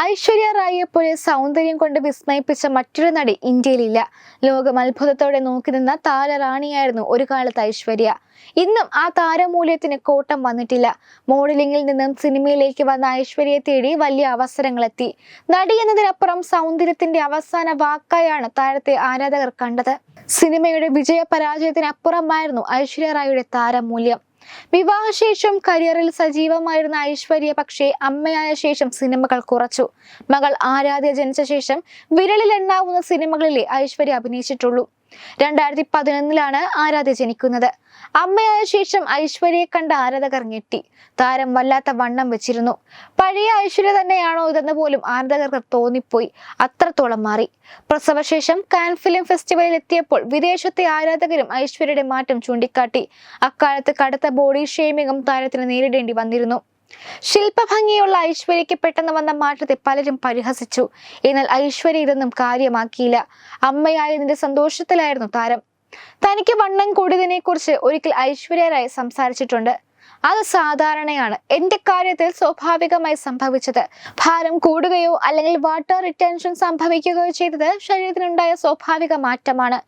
ഐശ്വര്യ റായിയെ പോലെ സൗന്ദര്യം കൊണ്ട് വിസ്മയിപ്പിച്ച മറ്റൊരു നടി ഇന്ത്യയിലില്ല. ലോകം അത്ഭുതത്തോടെ നോക്കി നിന്ന താരറാണിയായിരുന്നു ഒരു കാലത്ത് ഐശ്വര്യ. ഇന്നും ആ താരമൂല്യത്തിന് കോട്ടം വന്നിട്ടില്ല. മോഡലിംഗിൽ നിന്നും സിനിമയിലേക്ക് വന്ന ഐശ്വര്യയെ തേടി വലിയ അവസരങ്ങളെത്തി. നടി എന്നതിനപ്പുറം സൗന്ദര്യത്തിന്റെ അവസാന വാക്കായാണ് താരത്തെ ആരാധകർ കണ്ടത്. സിനിമയുടെ വിജയ പരാജയത്തിനപ്പുറമായിരുന്നു ഐശ്വര്യ റായിയുടെ താരമൂല്യം. വിവാഹശേഷം കരിയറിൽ സജീവമായിരുന്ന ഐശ്വര്യ പക്ഷേ അമ്മയായ ശേഷം സിനിമകൾ കുറച്ചു. മകൾ ആരാധ്യ ജനിച്ച ശേഷം വിരലിലെണ്ണാവുന്ന സിനിമകളിലെ ഐശ്വര്യ അഭിനയിച്ചിട്ടുള്ളൂ. രണ്ടായിരത്തി പതിനൊന്നിലാണ് ആരാധ്യ ജനിക്കുന്നത്. അമ്മയായ ശേഷം ഐശ്വര്യയെ കണ്ട ആരാധകർ ഞെട്ടി. താരം വല്ലാത്ത വണ്ണം വെച്ചിരുന്നു. പഴയ ഐശ്വര്യ തന്നെയാണോ ഇതെന്ന് പോലും ആരാധകർക്ക് തോന്നിപ്പോയി. അത്രത്തോളം മാറി. പ്രസവശേഷം കാൻ ഫിലിം ഫെസ്റ്റിവലിൽ എത്തിയപ്പോൾ വിദേശത്തെ ആരാധകരും ഐശ്വര്യയുടെ മാറ്റം ചൂണ്ടിക്കാട്ടി. അക്കാലത്ത് കടുത്ത ബോഡി ഷേമിങ്ങും താരത്തിന് നേരിടേണ്ടി വന്നിരുന്നു. ശില്പഭംഗിയുള്ള ഐശ്വര്യയ്ക്ക് പെട്ടെന്ന് വന്ന മാറ്റത്തെ പലരും പരിഹസിച്ചു. എന്നാൽ ഐശ്വര്യ ഇതൊന്നും കാര്യമാക്കിയില്ല. അമ്മയായതിന്റെ സന്തോഷത്തിലായിരുന്നു താരം. തനിക്ക് വണ്ണം കൂടിയതിനെ കുറിച്ച് ഒരിക്കൽ ഐശ്വര്യ റായ് സംസാരിച്ചിട്ടുണ്ട്. അത് സാധാരണയാണ്. എന്റെ കാര്യത്തിൽ സ്വാഭാവികമായി സംഭവിച്ചത്. ഭാരം കൂടുകയോ അല്ലെങ്കിൽ വാട്ടർ റിട്ടൻഷൻ സംഭവിക്കുകയോ ചെയ്തത് ശരീരത്തിനുണ്ടായ സ്വാഭാവിക മാറ്റമാണ്.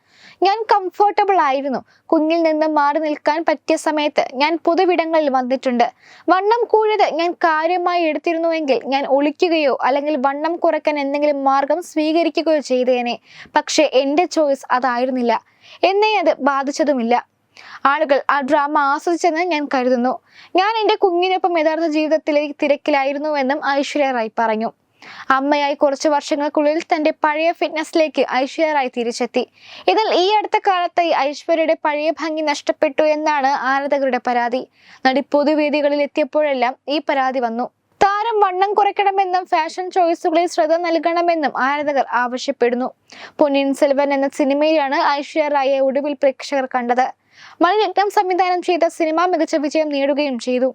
ഞാൻ കംഫർട്ടബിൾ ആയിരുന്നു. കുഞ്ഞിൽ നിന്ന് മാറി നിൽക്കാൻ പറ്റിയ സമയത്ത് ഞാൻ പൊതുവിടങ്ങളിൽ വന്നിട്ടുണ്ട്. വണ്ണം കൂടിയത് ഞാൻ കാര്യമായി എടുത്തിരുന്നുവെങ്കിൽ ഞാൻ ഒളിക്കുകയോ അല്ലെങ്കിൽ വണ്ണം കുറയ്ക്കാൻ എന്തെങ്കിലും മാർഗം സ്വീകരിക്കുകയോ ചെയ്തേനെ. പക്ഷേ എന്റെ ചോയ്സ് അതായിരുന്നില്ല. എന്നെ അത് ബാധിച്ചതുമില്ല. ആളുകൾ ആ ഡ്രാമ ആസ്വദിച്ചെന്ന് ഞാൻ കരുതുന്നു. ഞാൻ എന്റെ കുഞ്ഞിനൊപ്പം യഥാർത്ഥ ജീവിതത്തിലെ തിരക്കിലായിരുന്നുവെന്നും ഐശ്വര്യ റായ് പറഞ്ഞു. അമ്മയായി കുറച്ച് വർഷങ്ങൾക്കുള്ളിൽ തന്റെ പഴയ ഫിറ്റ്നസ്സിലേക്ക് ഐശ്വര്യ റായ് തിരിച്ചെത്തി. ഇതിൽ ഈ അടുത്ത കാലത്തായി ഐശ്വര്യയുടെ പഴയ ഭംഗി നഷ്ടപ്പെട്ടു എന്നാണ് ആരാധകരുടെ പരാതി. നടി പൊതുവേദികളിൽ എത്തിയപ്പോഴെല്ലാം ഈ പരാതി വന്നു. താരം വണ്ണം കുറയ്ക്കണമെന്നും ഫാഷൻ ചോയ്സുകളിൽ ശ്രദ്ധ നൽകണമെന്നും ആരാധകർ ആവശ്യപ്പെടുന്നു. പൊന്നിൻ സെൽവൻ എന്ന സിനിമയിലാണ് ഐശ്വര്യ റായെ ഒടുവിൽ പ്രേക്ഷകർ കണ്ടത്. മണിരത്നം സംവിധാനം ചെയ്ത സിനിമ മികച്ച വിജയം നേടുകയും ചെയ്തു.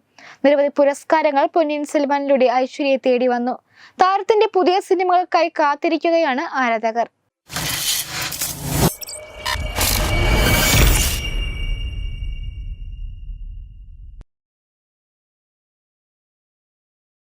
നിരവധി പുരസ്കാരങ്ങൾ പൊന്നിൻ സെൽവനിലൂടെ ഐശ്വര്യയെ തേടി വന്നു. താരത്തിന്റെ പുതിയ സിനിമകൾക്കായി കാത്തിരിക്കുകയാണ് ആരാധകർ.